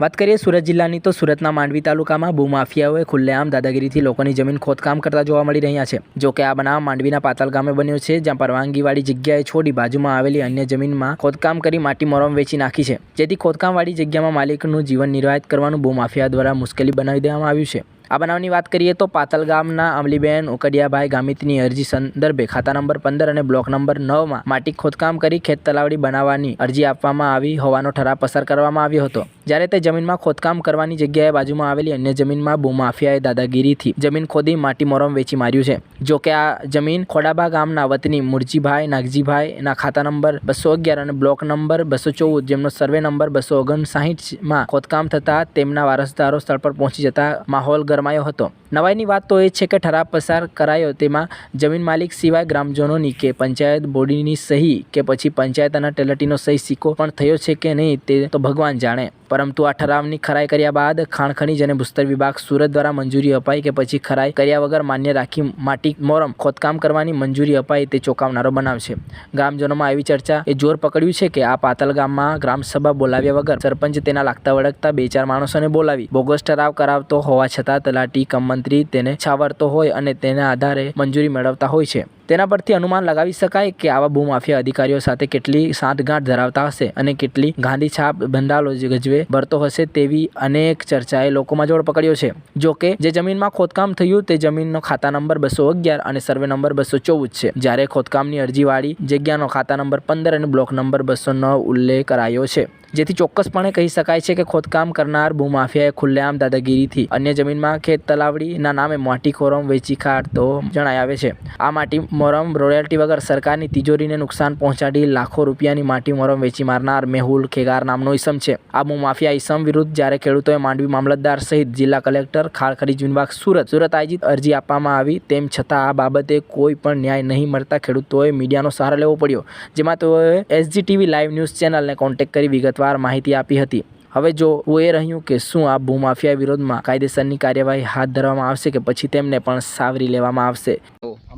વાત કરીએ સુરત જિલ્લાની, તો સુરતના માંડવી તાલુકામાં ભૂમાફિયાઓએ ખુલ્લેઆમ દાદાગીરીથી લોકોની જમીન ખોદકામ કરતા જોવા મળી રહ્યા છે. જો કે આ બનાવ માંડવીના પાતાલ ગામે બન્યો છે, જ્યાં પરવાનગીવાળી જગ્યાએ છોડી બાજુમાં આવેલી અન્ય જમીનમાં ખોદકામ કરી માટી મોરમ વેચી નાખી છે. જેથી ખોદકામવાળી જગ્યામાં માલિકનું જીવન નિર્વાહિત કરવાનું ભૂમાફિયા દ્વારા મુશ્કેલી બનાવી દેવામાં આવ્યું છે. આ બનાવની વાત કરીએ તો પાતલ ગામના અમલીબેન ઉકડિયાભાઈ ગામિતની અરજી સંદર્ભે ખાતા નંબર પંદર અને બ્લોક નંબર નવમાં માટી ખોદકામ કરી ખેત તલાવડી બનાવવાની અરજી આપવામાં આવી હોવાનો ઠરાવ પસાર કરવામાં આવ્યો હતો. જ્યારે તે જમીનમાં ખોદકામ કરવાની જગ્યાએ બાજુમાં આવેલી અન્ય જમીનમાં ભૂમાફિયાએ દાદાગીરીથી જમીન ખોદી માટી મોરમ વેચી માર્યું છે. જો કે આ જમીન ખોડાબા ગામના વતની મુરજીભાઈ નાગજીભાઈના ખાતા નંબર બસો અગિયાર અને બ્લોક નંબર બસો ચૌદ જેમનો સર્વે નંબર બસો ઓગણસાઠમાં ખોદકામ થતાં તેમના વારસદારો સ્થળ પર પહોંચી જતા માહોલ ગરમાયો હતો. નવાઈની વાત તો એ છે કે ઠરાવ પસાર કરાયો તેમાં જમીન માલિક સિવાય ગ્રામજનોની કે પંચાયત બોડીની સહી કે પછી પંચાયત અને તલાટીનો સહી સિક્કો પણ થયો છે કે નહીં તે તો ભગવાન જાણે. પરંતુ આ ઠરાવની ખરાઈ કર્યા બાદ ખાણ ખનીજ અને ભૂસ્તર વિભાગ સુરત દ્વારા મંજૂરી અપાઈ કે પછી ખરાઈ કર્યા વગર માન્ય રાખી માટી મોરમ ખોદકામ કરવાની મંજૂરી અપાઈ તે ચોંકાવનારો બનાવ છે. ગ્રામજનોમાં એવી ચર્ચા એ જોર પકડ્યું છે કે આ પાતલ ગામમાં ગ્રામસભા બોલાવ્યા વગર સરપંચ તેના લાગતા વળગતા બે ચાર માણસોને બોલાવી બોગસ ઠરાવ કરાવતો હોવા છતાં તલાટી કમ મંત્રી તેને છાવરતો હોય અને તેના આધારે મંજૂરી મેળવતા હોય છે. તેના પરથી અનુમાન લગાવી શકાય કે આવા ભૂમાફિયા અધિકારીઓ સાથે કેટલી સાંઠગાંઠ ધરાવતા હશે અને કેટલી ગાંધી છાપ બંધાલો ગજવે ભરતો હશે તેવી અનેક ચર્ચાએ લોકોમાં જોડ પકડ્યો છે. જો કે, જે જમીનમાં ખોદકામ થયું તે જમીનનો ખાતા નંબર બસો અગિયાર અને સર્વે નંબર બસો ચૌદ છે. જ્યારે ખોદકામની અરજીવાળી જગ્યાનો ખાતા નંબર પંદર અને બ્લોક નંબર બસો નવ ઉલ્લેખ કરાયો છે. જેથી ચોક્કસપણે કહી શકાય છે કે ખોદકામ કરનાર ભૂમાફિયાએ ખુલ્લેઆમ દાદાગીરીથી અન્ય જમીનમાં ખેત તલાવડીના નામે માટી ખોરમ વેચી ખાડતો જણાય આવે છે. આ માટી મોરમ રોયલ્ટી વગર સરકારની તિજોરીને નુકસાન પહોંચાડી લાખો રૂપિયાની માટી મોરમ વેચી મારનાર મેહુલ ખેગાર નામનો ઈસમ છે. આ માફિયા ઈસમ વિરુદ્ધ જ્યારે ખેડૂતોએ માંડવી મામલતદાર સહિત જિલ્લા કલેક્ટર ખાળખડી જુનબાગ સુરત સુરત આયોજિત અરજી આપવામાં આવી, તેમ છતાં આ બાબતે કોઈ પણ ન્યાય નહીં મળતા ખેડૂતોએ મીડિયાનો સહારો લેવો પડ્યો, જેમાં તેઓએ એસજીટીવી લાઈવ ન્યૂઝ ચેનલને કોન્ટેક્ટ કરી વિગતવાર માહિતી આપી હતી. હવે જોવું એ રહ્યું કે શું આ ભૂમાફિયા વિરોધમાં કાયદેસરની કાર્યવાહી હાથ ધરવામાં આવશે કે પછી તેમને પણ સાવરી લેવામાં આવશે.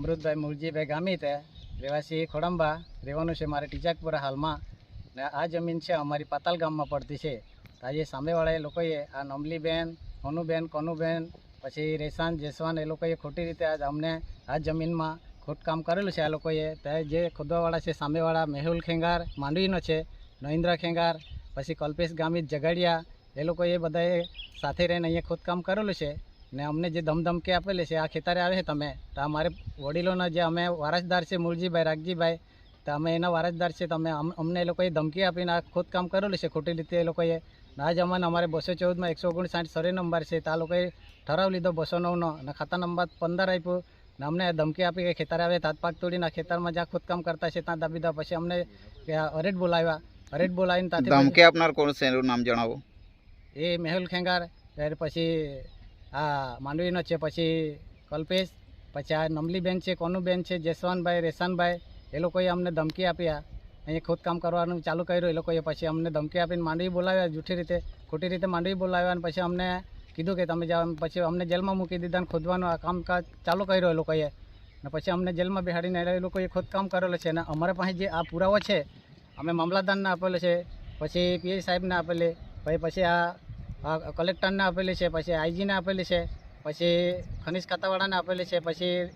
અમૃતભાઈ મુરજીભાઈ ગામિત રહેવાસી ખોડંબા, રહેવાનું છે મારે ટીચાકપુરા હાલમાં. ને આ જમીન છે અમારી પાતાલ ગામમાં પડતી છે. આજે સામેવાળા એ લોકોએ આ નમલીબેન કોનુબેન કોનુબેન, પછી રેસાન, જેસવાન એ લોકોએ ખોટી રીતે આજ અમને આ જમીનમાં ખોદકામ કરેલું છે. આ લોકોએ તે જે ખોદવાવાળા છે સામેવાળા, મેહુલ ખેંગાર, માંડવીનો છે, નરેન્દ્ર ખેંગાર, પછી કલ્પેશ ગામિત જગાડિયા, એ લોકોએ બધાએ સાથે રહીને અહીંયા ખોદકામ કરેલું છે. ને અમને જે ધમધમકી આપેલી છે આ ખેતરે આવે છે તમે. તો અમારે વડીલોના જે અમે વારસદાર છે મૂળજીભાઈ રાગજીભાઈ તો અમે એના વારસદાર છે તમે અમ- અમને એ લોકોએ ધમકી આપીને આ ખોદકામ કરેલું છે ખોટી રીતે એ લોકોએ. ને આ જમાને અમારે બસો ચૌદમાં એકસો ઓગણસાઠ સર્વે નંબર છે તો આ લોકોએ ઠરાવ લીધો બસો નવનો અને ખાતા નંબર પંદર આપ્યું. ને અમને ધમકી આપી કે ખેતરે આવે તાતપાક તોડીને ખેતરમાં જ્યાં ખોદકામ કરતા છે ત્યાં દાબી દા પછી અમને અરેટ બોલાવ્યા. અરેટ બોલાવીને ત્યાંથી ધમકી આપનાર કોણ છે એનું નામ જણાવો. એ મેહુલ ખેંગાર. ત્યાર પછી આ માંડવીનો છે, પછી કલ્પેશ, પછી આ નમલીબેન છે, કોનુબેન છે જસવંતભાઈ રેશાનભાઈ, એ લોકોએ અમને ધમકી આપ્યા અહીંયા ખોદકામ કરવાનું ચાલુ કર્યું, એ લોકોએ પછી અમને ધમકી આપીને માંડવી બોલાવ્યા, જૂઠી રીતે, ખોટી રીતે માંડવી બોલાવ્યા અને પછી અમને કીધું કે તમે જાઓ, પછી અમને જેલમાં મૂકી દીધા અને ખોદવાનું આ કામકાજ ચાલુ કર્યું એ લોકોએ. ને પછી અમને જેલમાં બેહાડીને એ લોકોએ ખોદકામ કરેલો છે. અને અમારા પાસે જે આ પુરાવો છે, અમે મામલતદારને આપેલો છે, પછી પીઆઈ સાહેબને આપેલી પછી પછી આ કલેક્ટરને આપેલી છે, પછી આઈજીને આપેલી છે, પછી ખનિજ ખાતાવાળાને આપેલી છે, પછી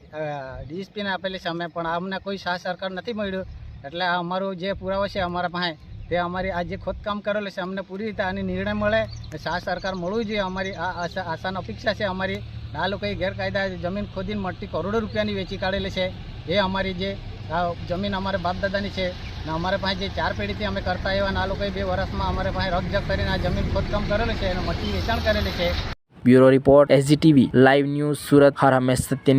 ડીએસપીને આપેલી છે. અમે પણ અમને કોઈ સાહ સરકાર નથી મળ્યું. એટલે અમારું જે પુરાવો છે અમારા પાસે, તે અમારી આ જે ખોદકામ કરેલું છે, અમને પૂરી રીતે આની નિર્ણય મળે સાહ સરકાર મળવું જોઈએ. અમારી આ આશા, આશાની અપેક્ષા છે અમારી આ લોકોએ ગેરકાયદા જમીન ખોદીને મળતી કરોડો રૂપિયાની વેચી કાઢેલી છે. એ અમારી જે જમીન અમારે બાપ દાદાની છે ને અમારે પાસે જે ચાર પેઢીથી અમે કરતા આવ્યા આ લોકોએ બે વર્ષમાં અમારે પાસે રગજગ કરીને આ જમીન ખોદકામ કરેલું છે અને મટી વેચાણ કરેલી છે. Bureau report SGTV, live news Surat, હર હંમેશ સત્યની